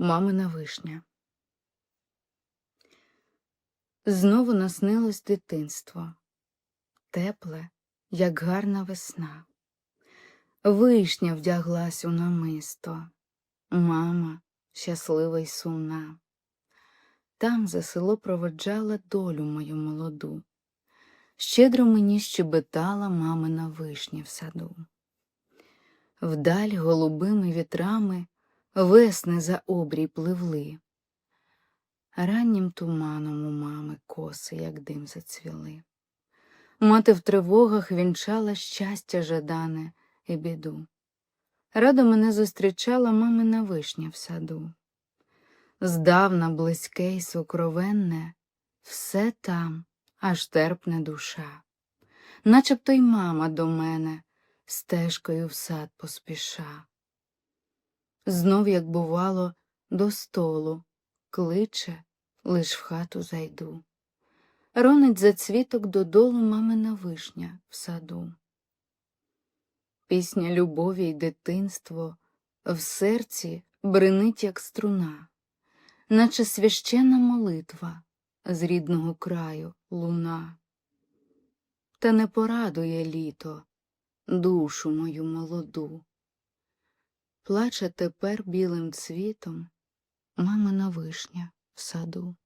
Мамина вишня. Знову наснилось дитинство, тепле, як гарна весна. Вишня вдяглась у намисто, мама щаслива й сумна. Там за село проводжала долю мою молоду. Щедро мені щебетала мамина вишня в саду. Вдаль голубими вітрами весни за обрій пливли. Раннім туманом у мами коси, як дим зацвіли. Мати в тривогах вінчала щастя жадане і біду. Радо мене зустрічала мамина вишня в саду. Здавна близьке й сокровенне, все там, аж терпне душа. Начебто й мама до мене стежкою в сад поспіша. Знов, як бувало, до столу кличе, лиш в хату зайду. Ронить за цвіток додолу мамина вишня в саду. Пісня любові й дитинство в серці бринить, як струна, наче священна молитва з рідного краю луна. Та не порадує літо душу мою молоду. Плаче тепер білим цвітом мамина вишня в саду.